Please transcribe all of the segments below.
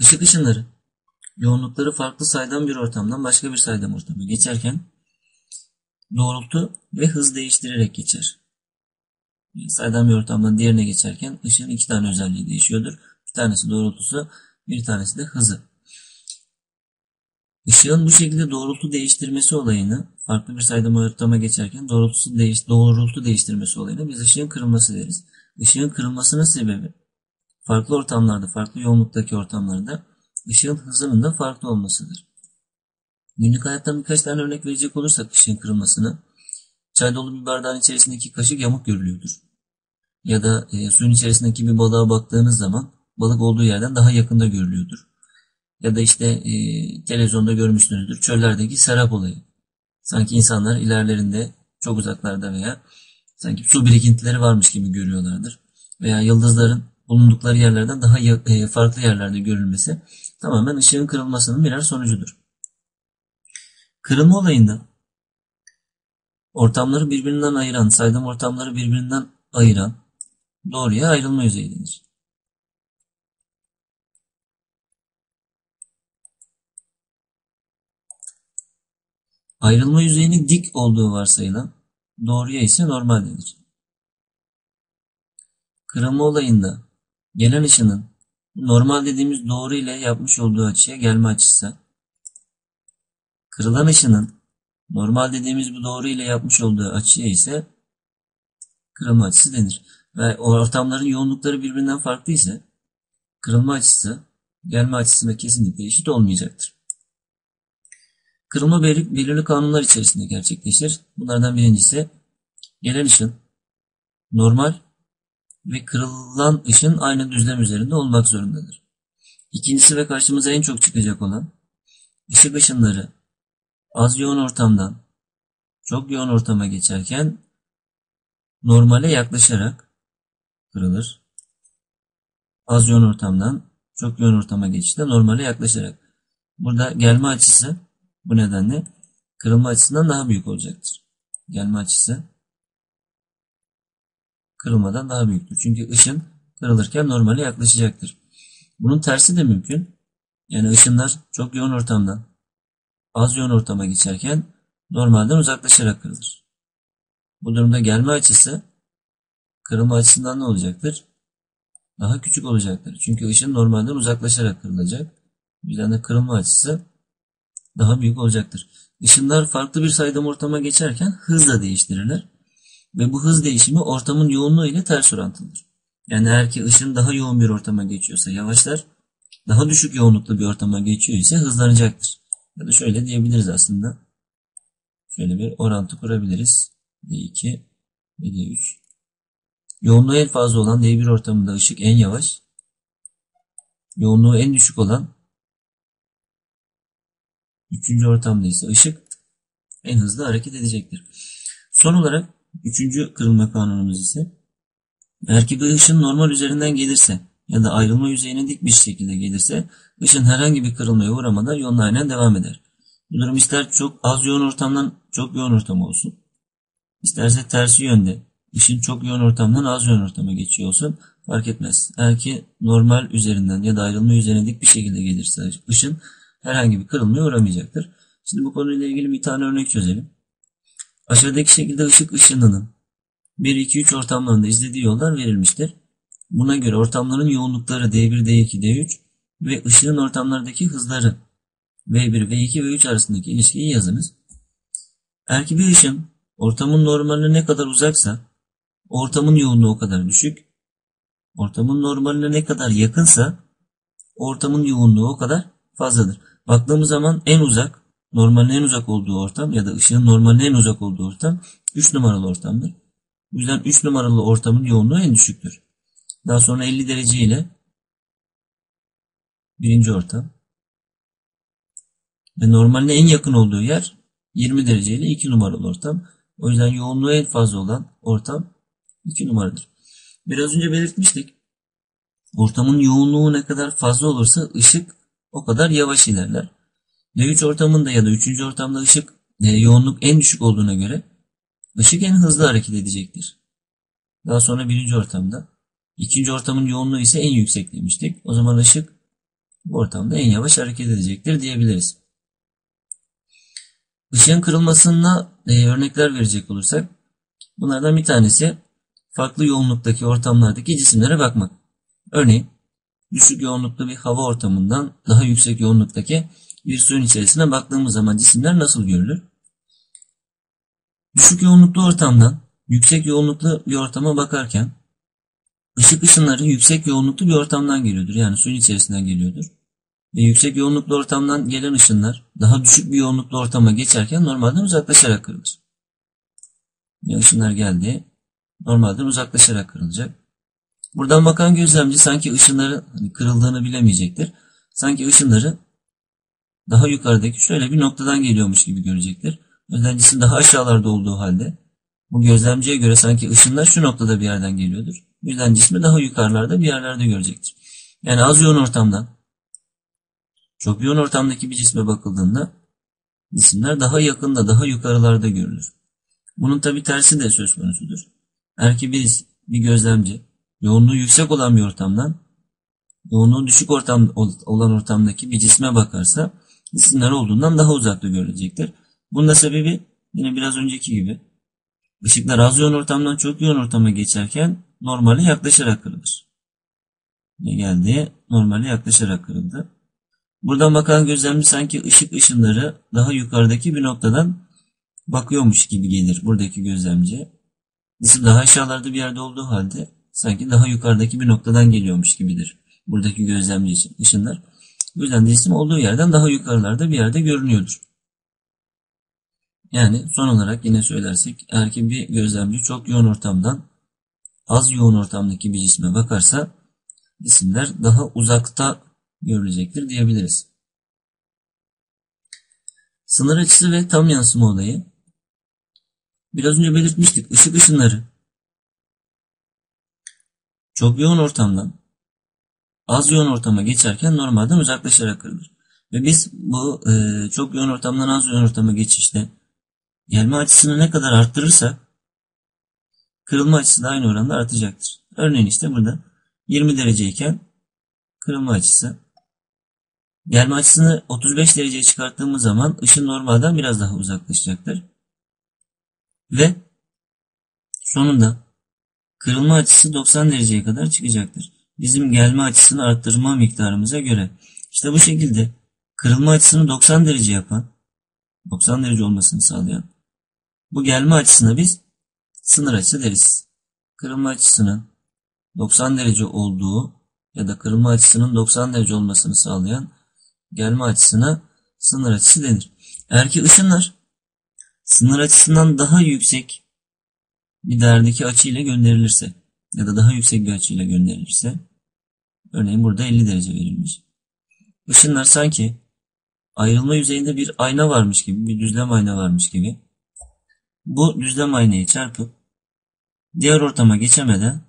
Işık ışınları yoğunlukları farklı saydam bir ortamdan başka bir saydam ortama geçerken doğrultu ve hız değiştirerek geçer. Saydam bir ortamdan diğerine geçerken ışığın iki tane özelliği değişiyordur. Bir tanesi doğrultusu, bir tanesi de hızı. Işığın bu şekilde doğrultu değiştirmesi olayını farklı bir saydam ortama geçerken doğrultusu değiş, doğrultu değiştirmesi olayını biz ışığın kırılması deriz. Işığın kırılmasının sebebi farklı ortamlarda, farklı yoğunluktaki ortamlarda ışığın hızının da farklı olmasıdır. Günlük hayattan birkaç tane örnek verecek olursak ışığın kırılmasını, çay dolu bir bardağın içerisindeki kaşık yamuk görülüyordur. Ya da e, suyun içerisindeki bir balığa baktığınız zaman balık olduğu yerden daha yakında görülüyordur. Ya da işte e, televizyonda görmüşsünüzdür çöllerdeki serap olayı. Sanki insanlar ilerlerinde çok uzaklarda veya sanki su birikintileri varmış gibi görüyorlardır. Veya yıldızların bulundukları yerlerden daha e, farklı yerlerde görülmesi tamamen ışığın kırılmasının birer sonucudur. Kırılma olayında ortamları birbirinden ayıran, saydam ortamları birbirinden ayıran doğruya ayrılma yüzeyi denir. Ayrılma yüzeyinin dik olduğu varsayılan doğruya ise normal denir. Kırılma olayında gelen ışının normal dediğimiz doğru ile yapmış olduğu açıya gelme açısı, kırılan ışının normal dediğimiz bu doğru ile yapmış olduğu açıya ise kırılma açısı denir. Ve ortamların yoğunlukları birbirinden farklı ise kırılma açısı gelme açısına kesinlikle eşit olmayacaktır. Kırılma belirli kanunlar içerisinde gerçekleşir. Bunlardan birincisi gelen ışın normal ve kırılan ışın aynı düzlem üzerinde olmak zorundadır. İkincisi ve karşımıza en çok çıkacak olan ışık ışınları az yoğun ortamdan çok yoğun ortama geçerken normale yaklaşarak kırılır. Az yoğun ortamdan çok yoğun ortama geçişte normale yaklaşarak. Burada gelme açısı bu nedenle kırılma açısından daha büyük olacaktır. Gelme açısı kırılmadan daha büyüktür. Çünkü ışın kırılırken normale yaklaşacaktır. Bunun tersi de mümkün. Yani ışınlar çok yoğun ortamdan az yoğun ortama geçerken normalden uzaklaşarak kırılır. Bu durumda gelme açısı kırılma açısından ne olacaktır? Daha küçük olacaktır. Çünkü ışın normalden uzaklaşarak kırılacak. Bu yüzden de kırılma açısı daha büyük olacaktır. Işınlar farklı bir saydam ortama geçerken hızla değiştirirler. Ve bu hız değişimi ortamın yoğunluğu ile ters orantılıdır. Yani eğer ki ışın daha yoğun bir ortama geçiyorsa yavaşlar, daha düşük yoğunluklu bir ortama geçiyor ise hızlanacaktır. Ya da şöyle diyebiliriz aslında. Şöyle bir orantı kurabiliriz. D2 ve D3. Yoğunluğu en fazla olan D1 ortamında ışık en yavaş. Yoğunluğu en düşük olan üçüncü ortamda ise ışık en hızlı hareket edecektir. Son olarak Üçüncü kırılma kanunumuz ise bir ışın normal üzerinden gelirse ya da ayrılma yüzeyine dik bir şekilde gelirse ışın herhangi bir kırılmaya uğramadan yoluna aynen devam eder. Bu durum ister çok az yoğun ortamdan çok yoğun ortam olsun. İsterse tersi yönde ışın çok yoğun ortamdan az yoğun ortama geçiyor olsun fark etmez. Eğer ki normal üzerinden ya da ayrılma üzerine dik bir şekilde gelirse ışın herhangi bir kırılmaya uğramayacaktır. Şimdi bu konuyla ilgili bir tane örnek çözelim. Aşağıdaki şekilde ışık ışınının 1, 2, 3 ortamlarında izlediği yollar verilmiştir. Buna göre ortamların yoğunlukları D1, D2, D3 ve ışığın ortamlardaki hızları V1, V2 ve 3 arasındaki ilişkiyi yazınız. Bir ışın ortamın normaline ne kadar uzaksa ortamın yoğunluğu o kadar düşük. Ortamın normaline ne kadar yakınsa ortamın yoğunluğu o kadar fazladır. Baktığımız zaman en uzak normalin en uzak olduğu ortam ya da ışığın normalin en uzak olduğu ortam 3 numaralı ortamdır. Bu yüzden 3 numaralı ortamın yoğunluğu en düşüktür. Daha sonra 50 derece ile birinci ortam ve normaline en yakın olduğu yer 20 derece ile 2 numaralı ortam. O yüzden yoğunluğu en fazla olan ortam 2 numaradır. Biraz önce belirtmiştik. Ortamın yoğunluğu ne kadar fazla olursa ışık o kadar yavaş ilerler. D3 ortamında ya da 3. ortamda ışık e, yoğunluk en düşük olduğuna göre ışık en hızlı hareket edecektir. Daha sonra birinci ortamda. ikinci ortamın yoğunluğu ise en yüksek demiştik. O zaman ışık bu ortamda en yavaş hareket edecektir diyebiliriz. Işığın kırılmasına e, örnekler verecek olursak bunlardan bir tanesi farklı yoğunluktaki ortamlardaki cisimlere bakmak. Örneğin düşük yoğunluklu bir hava ortamından daha yüksek yoğunluktaki bir suyun içerisine baktığımız zaman cisimler nasıl görülür? Düşük yoğunluklu ortamdan yüksek yoğunluklu bir ortama bakarken ışık ışınları yüksek yoğunluklu bir ortamdan geliyordur. Yani suyun içerisinden geliyordur. Ve yüksek yoğunluklu ortamdan gelen ışınlar daha düşük bir yoğunluklu ortama geçerken normalden uzaklaşarak kırılır. Yani ışınlar geldi. Normalden uzaklaşarak kırılacak. Buradan bakan gözlemci sanki ışınların hani kırıldığını bilemeyecektir. Sanki ışınları daha yukarıdaki şöyle bir noktadan geliyormuş gibi görecektir. Gözlemcisi daha aşağılarda olduğu halde bu gözlemciye göre sanki ışınlar şu noktada bir yerden geliyordur. Bu yüzden cismi daha yukarılarda bir yerlerde görecektir. Yani az yoğun ortamdan çok yoğun ortamdaki bir cisme bakıldığında cisimler daha yakında, daha yukarılarda görülür. Bunun tabi tersi de söz konusudur. Eğer ki bir, bir gözlemci yoğunluğu yüksek olan bir ortamdan yoğunluğu düşük ortam olan ortamdaki bir cisme bakarsa cisimler olduğundan daha uzakta görülecektir. Bunun da sebebi yine biraz önceki gibi ışıklar az yoğun ortamdan çok yoğun ortama geçerken normale yaklaşarak kırılır. Ne geldi? Normale yaklaşarak kırıldı. Buradan bakan gözlemci sanki ışık ışınları daha yukarıdaki bir noktadan bakıyormuş gibi gelir buradaki gözlemci. Cisim daha aşağılarda bir yerde olduğu halde sanki daha yukarıdaki bir noktadan geliyormuş gibidir. Buradaki gözlemci için ışınlar. Bu yüzden de cisim olduğu yerden daha yukarılarda bir yerde görünüyordur. Yani son olarak yine söylersek eğer ki bir gözlemci çok yoğun ortamdan az yoğun ortamdaki bir cisme bakarsa cisimler daha uzakta görülecektir diyebiliriz. Sınır açısı ve tam yansıma olayı. Biraz önce belirtmiştik. Işık ışınları çok yoğun ortamdan az yoğun ortama geçerken normalden uzaklaşarak kırılır. Ve biz bu e, çok yoğun ortamdan az yoğun ortama geçişte gelme açısını ne kadar arttırırsak kırılma açısı da aynı oranda artacaktır. Örneğin işte burada 20 dereceyken kırılma açısı gelme açısını 35 dereceye çıkarttığımız zaman ışın normalden biraz daha uzaklaşacaktır. Ve sonunda kırılma açısı 90 dereceye kadar çıkacaktır. Bizim gelme açısını arttırma miktarımıza göre. İşte bu şekilde kırılma açısını 90 derece yapan, 90 derece olmasını sağlayan bu gelme açısına biz sınır açısı deriz. Kırılma açısının 90 derece olduğu ya da kırılma açısının 90 derece olmasını sağlayan gelme açısına sınır açısı denir. Eğer ki ışınlar sınır açısından daha yüksek bir değerdeki açıyla gönderilirse ya da daha yüksek bir açıyla gönderilirse örneğin burada 50 derece verilmiş. Işınlar sanki ayrılma yüzeyinde bir ayna varmış gibi, bir düzlem ayna varmış gibi bu düzlem aynayı çarpıp diğer ortama geçemeden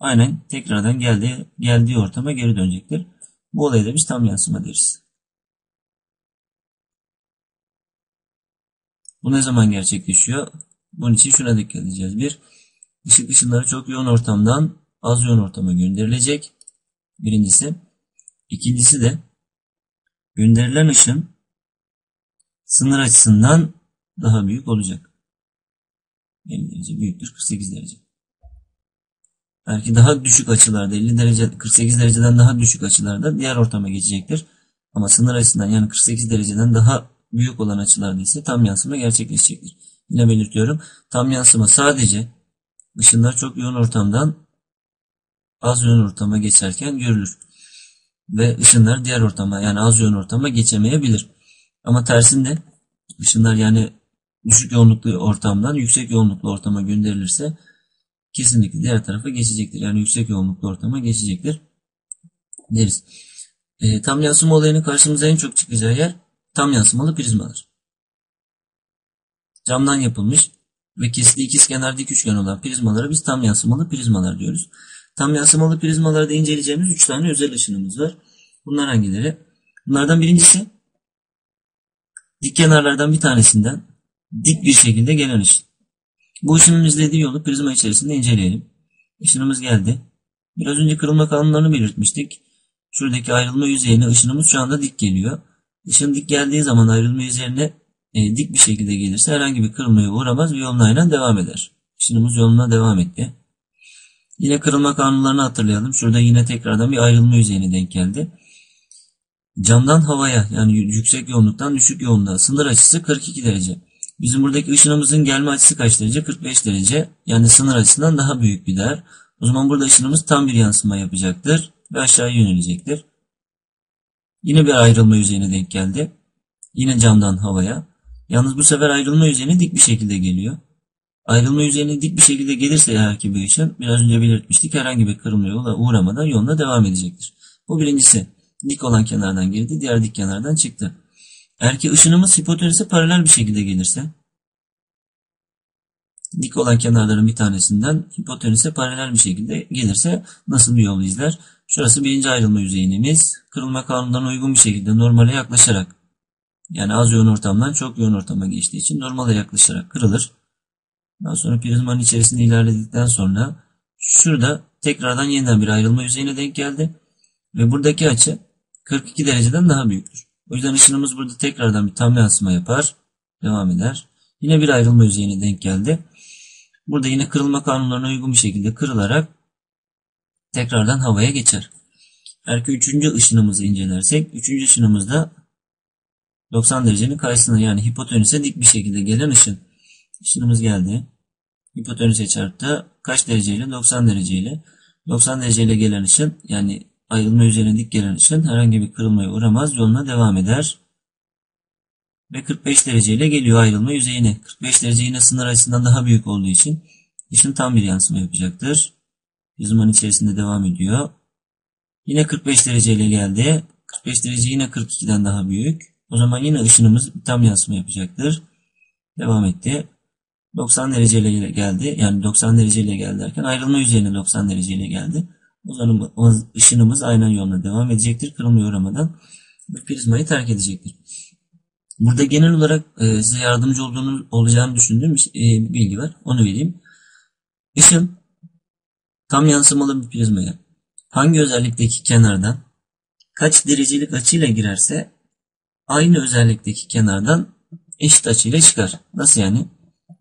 aynen tekrardan geldiği, geldiği ortama geri dönecektir. Bu olayı da biz tam yansıma deriz. Bu ne zaman gerçekleşiyor? Bunun için şuna dikkat edeceğiz. Bir, ışık ışınları çok yoğun ortamdan az yoğun ortama gönderilecek. Birincisi. İkincisi de gönderilen ışın sınır açısından daha büyük olacak. 50 derece büyüktür 48 derece. Belki daha düşük açılarda 50 derece 48 dereceden daha düşük açılarda diğer ortama geçecektir. Ama sınır açısından yani 48 dereceden daha büyük olan açılarda ise tam yansıma gerçekleşecektir. Yine belirtiyorum. Tam yansıma sadece ışınlar çok yoğun ortamdan az yoğun ortama geçerken görülür. Ve ışınlar diğer ortama yani az yoğun ortama geçemeyebilir. Ama tersinde ışınlar yani düşük yoğunluklu ortamdan yüksek yoğunluklu ortama gönderilirse kesinlikle diğer tarafa geçecektir. Yani yüksek yoğunluklu ortama geçecektir deriz. E, tam yansıma olayının karşımıza en çok çıkacağı yer tam yansımalı prizmalar. Camdan yapılmış ve kesitli ikizkenar dik üçgen olan prizmalara biz tam yansımalı prizmalar diyoruz. Tam yansımalı prizmalarda inceleyeceğimiz 3 tane özel ışınımız var. Bunlar hangileri? Bunlardan birincisi dik kenarlardan bir tanesinden dik bir şekilde gelen ışın. Bu ışının izlediği yolu prizma içerisinde inceleyelim. Işınımız geldi. Biraz önce kırılma kanunlarını belirtmiştik. Şuradaki ayrılma yüzeyine ışınımız şu anda dik geliyor. Işın dik geldiği zaman ayrılma yüzeyine e, dik bir şekilde gelirse herhangi bir kırılmaya uğramaz ve yoluna aynen devam eder. Işınımız yoluna devam etti. Yine kırılma kanunlarını hatırlayalım. Şurada yine tekrardan bir ayrılma yüzeyine denk geldi. Camdan havaya yani yüksek yoğunluktan düşük yoğunluğa sınır açısı 42 derece. Bizim buradaki ışınımızın gelme açısı kaç derece? 45 derece. Yani sınır açısından daha büyük bir değer. O zaman burada ışınımız tam bir yansıma yapacaktır ve aşağıya yönelecektir. Yine bir ayrılma yüzeyine denk geldi. Yine camdan havaya. Yalnız bu sefer ayrılma yüzeyine dik bir şekilde geliyor. Ayrılma yüzeyine dik bir şekilde gelirse ki bir ışın biraz önce belirtmiştik herhangi bir kırılma yola uğramadan yoluna devam edecektir. Bu birincisi. Dik olan kenardan girdi, diğer dik kenardan çıktı. Eğer ki ışınımız hipotenüse paralel bir şekilde gelirse dik olan kenarların bir tanesinden hipotenüse paralel bir şekilde gelirse nasıl bir yol izler? Şurası birinci ayrılma yüzeyimiz. Kırılma kanundan uygun bir şekilde normale yaklaşarak yani az yoğun ortamdan çok yoğun ortama geçtiği için normale yaklaşarak kırılır. Daha sonra prizmanın içerisinde ilerledikten sonra şurada tekrardan yeniden bir ayrılma yüzeyine denk geldi. Ve buradaki açı 42 dereceden daha büyüktür. O yüzden ışınımız burada tekrardan bir tam yansıma yapar. Devam eder. Yine bir ayrılma yüzeyine denk geldi. Burada yine kırılma kanunlarına uygun bir şekilde kırılarak tekrardan havaya geçer. Eğer üçüncü ışınımızı incelersek, üçüncü ışınımızda 90 derecenin karşısına yani hipotenüse dik bir şekilde gelen ışın. Işınımız geldi. Hipotenüse çarptı. Kaç dereceyle? 90 dereceyle. 90 dereceyle gelen ışın yani ayrılma üzerine dik gelen ışın herhangi bir kırılmaya uğramaz. Yoluna devam eder. Ve 45 dereceyle geliyor ayrılma yüzeyine. 45 derece yine sınır açısından daha büyük olduğu için ışın tam bir yansıma yapacaktır. Prizmanın içerisinde devam ediyor. Yine 45 dereceyle geldi. 45 derece yine 42'den daha büyük. O zaman yine ışınımız tam yansıma yapacaktır. Devam etti. 90 dereceyle geldi. Yani 90 dereceyle geldi derken ayrılma yüzeyine 90 dereceyle geldi. O zaman ışınımız aynen yoluna devam edecektir. Kırılmaya uğramadan prizmayı terk edecektir. Burada genel olarak e, size yardımcı olduğunu olacağını düşündüğüm bir e, bilgi var. Onu vereyim. Işın tam yansımalı bir prizmaya hangi özellikteki kenardan kaç derecelik açıyla girerse aynı özellikteki kenardan eşit açıyla çıkar. Nasıl yani?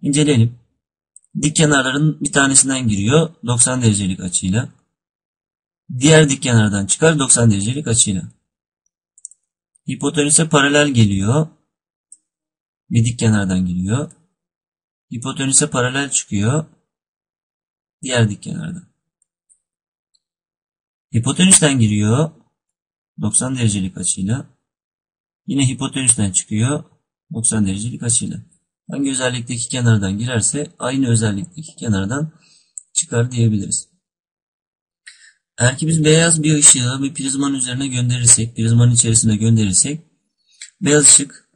İnceleyelim. Dik kenarların bir tanesinden giriyor 90 derecelik açıyla. Diğer dik kenardan çıkar 90 derecelik açıyla. Hipotenüse paralel geliyor. Bir dik kenardan giriyor. Hipotenüse paralel çıkıyor. Diğer dik kenardan. Hipotenüsten giriyor. 90 derecelik açıyla. Yine hipotenüsten çıkıyor. 90 derecelik açıyla. Hangi özellikteki kenardan girerse aynı özellikteki kenardan çıkar diyebiliriz. Eğer ki biz beyaz bir ışığı bir prizmanın üzerine gönderirsek, prizmanın içerisine gönderirsek beyaz ışık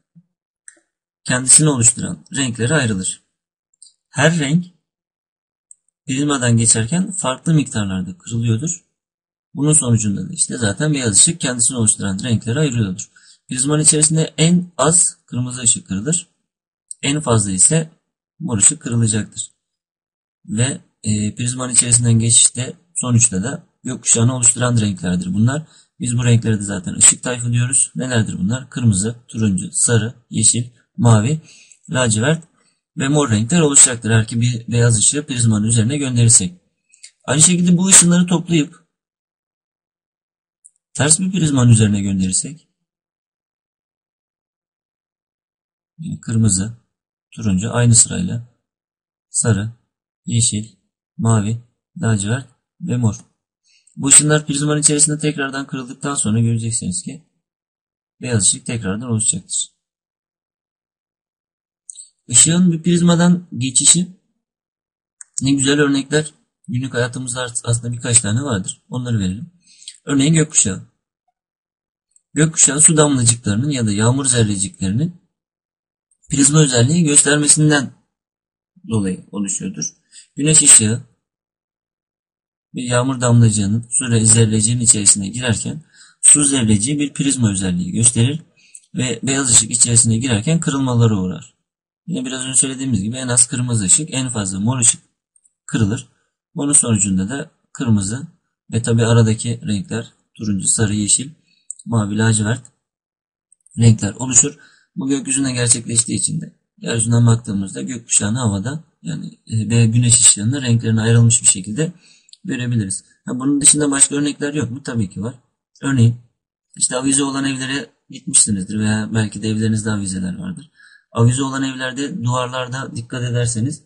kendisini oluşturan renklere ayrılır. Her renk prizmadan geçerken farklı miktarlarda kırılıyordur. Bunun sonucunda da işte zaten beyaz ışık kendisini oluşturan renklere ayrılıyordur. Prizmanın içerisinde en az kırmızı ışık kırılır. En fazla ise ışık kırılacaktır. Ve e, prizmanın içerisinden geçişte sonuçta da gökkuşağını oluşturan renklerdir bunlar. Biz bu renklere de zaten ışık tayfı diyoruz. Nelerdir bunlar? Kırmızı, turuncu, sarı, yeşil, mavi, lacivert ve mor renkler oluşacaktır. Eğer ki bir beyaz ışığı prizmanın üzerine gönderirsek. Aynı şekilde bu ışınları toplayıp ters bir prizmanın üzerine gönderirsek kırmızı, turuncu aynı sırayla sarı, yeşil, mavi, lacivert ve mor. Bu ışınlar prizmanın içerisinde tekrardan kırıldıktan sonra göreceksiniz ki beyaz ışık tekrardan oluşacaktır. Işığın bir prizmadan geçişi ne güzel örnekler günlük hayatımızda aslında birkaç tane vardır. Onları verelim. Örneğin gökkuşağı. Gökkuşağı su damlacıklarının ya da yağmur zerreciklerinin prizma özelliği göstermesinden dolayı oluşuyordur. Güneş ışığı bir yağmur damlacığının su zerreciğin içerisine girerken su zerreciği bir prizma özelliği gösterir ve beyaz ışık içerisine girerken kırılmalara uğrar. Yine biraz önce söylediğimiz gibi en az kırmızı ışık en fazla mor ışık kırılır. Bunun sonucunda da kırmızı ve tabi aradaki renkler turuncu, sarı, yeşil, mavi, lacivert renkler oluşur. Bu gökyüzünde gerçekleştiği için de yeryüzünden baktığımızda gökkuşağını havada yani e, ve güneş ışığında renklerine ayrılmış bir şekilde görebiliriz. Ha, bunun dışında başka örnekler yok mu? Tabii ki var. Örneğin işte avize olan evlere gitmişsinizdir veya belki de evlerinizde avizeler vardır. Avize olan evlerde duvarlarda dikkat ederseniz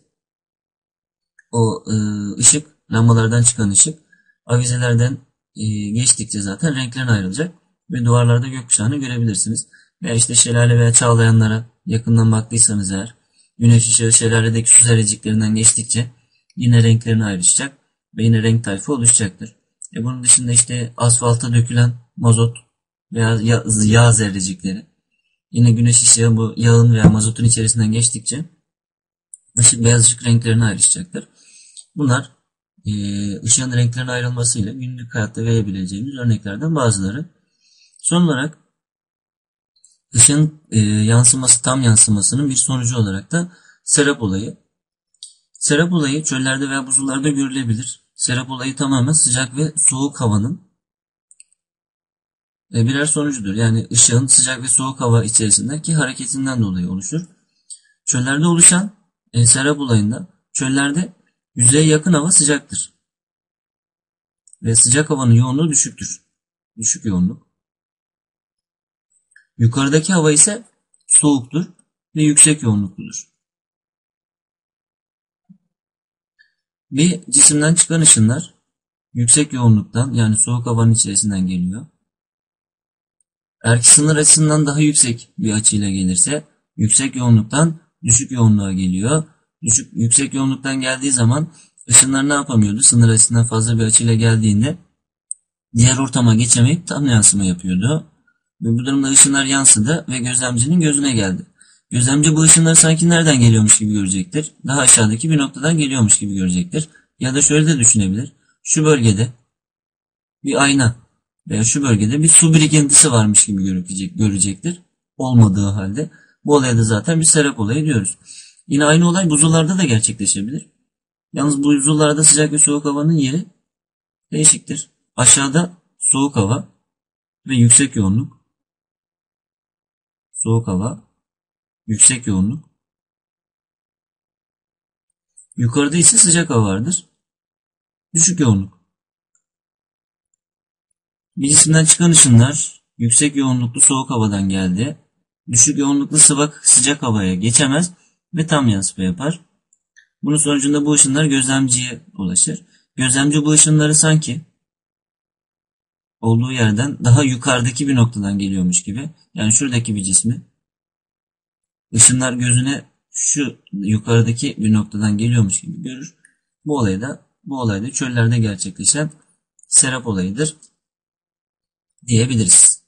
o e, ışık lambalardan çıkan ışık avizelerden e, geçtikçe zaten renklerine ayrılacak ve duvarlarda gökkuşağını görebilirsiniz. Veya işte şelale veya çağlayanlara yakından baktıysanız eğer güneş ışığı şelaledeki su zerreciklerinden geçtikçe yine renklerine ayrışacak ve yine renk tayfı oluşacaktır. E bunun dışında işte asfalta dökülen mazot veya yağ, yağ zerrecikleri yine güneş ışığı bu yağın veya mazotun içerisinden geçtikçe ışık, beyaz ışık renklerine ayrışacaktır. Bunlar e, ışığın renklerine ayrılmasıyla günlük hayatta verebileceğimiz örneklerden bazıları. Son olarak ışığın e, yansıması, tam yansımasının bir sonucu olarak da serap olayı. Serap olayı çöllerde veya buzullarda görülebilir. Serap olayı tamamen sıcak ve soğuk havanın e, birer sonucudur. Yani ışığın sıcak ve soğuk hava içerisindeki hareketinden dolayı oluşur. Çöllerde oluşan e, serap olayında çöllerde yüzeye yakın hava sıcaktır. Ve sıcak havanın yoğunluğu düşüktür. Düşük yoğunluk. Yukarıdaki hava ise soğuktur ve yüksek yoğunlukludur. Bir cisimden çıkan ışınlar yüksek yoğunluktan yani soğuk havanın içerisinden geliyor. Eğer sınır açısından daha yüksek bir açıyla gelirse yüksek yoğunluktan düşük yoğunluğa geliyor. Düşük, yüksek yoğunluktan geldiği zaman ışınlar ne yapamıyordu? Sınır açısından fazla bir açıyla geldiğinde diğer ortama geçemeyip tam yansıma yapıyordu. Ve bu durumda ışınlar yansıdı ve gözlemcinin gözüne geldi. Gözlemci bu ışınları sanki nereden geliyormuş gibi görecektir. Daha aşağıdaki bir noktadan geliyormuş gibi görecektir. Ya da şöyle de düşünebilir. Şu bölgede bir ayna veya şu bölgede bir su birikintisi varmış gibi görecek, görecektir. Olmadığı halde bu olaya da zaten bir serap olayı diyoruz. Yine aynı olay buzullarda da gerçekleşebilir. Yalnız buzullarda sıcak ve soğuk havanın yeri değişiktir. Aşağıda soğuk hava ve yüksek yoğunluk. Soğuk hava, yüksek yoğunluk. Yukarıda ise sıcak hava vardır. Düşük yoğunluk. Bir cisimden çıkan ışınlar yüksek yoğunluklu soğuk havadan geldi. Düşük yoğunluklu sıvak sıcak havaya geçemez ve tam yansıma yapar. Bunun sonucunda bu ışınlar gözlemciye ulaşır. Gözlemci bu ışınları sanki olduğu yerden daha yukarıdaki bir noktadan geliyormuş gibi. Yani şuradaki bir cismi ışınlar gözüne şu yukarıdaki bir noktadan geliyormuş gibi görür. Bu olayda bu olayda çöllerde gerçekleşen serap olayıdır diyebiliriz.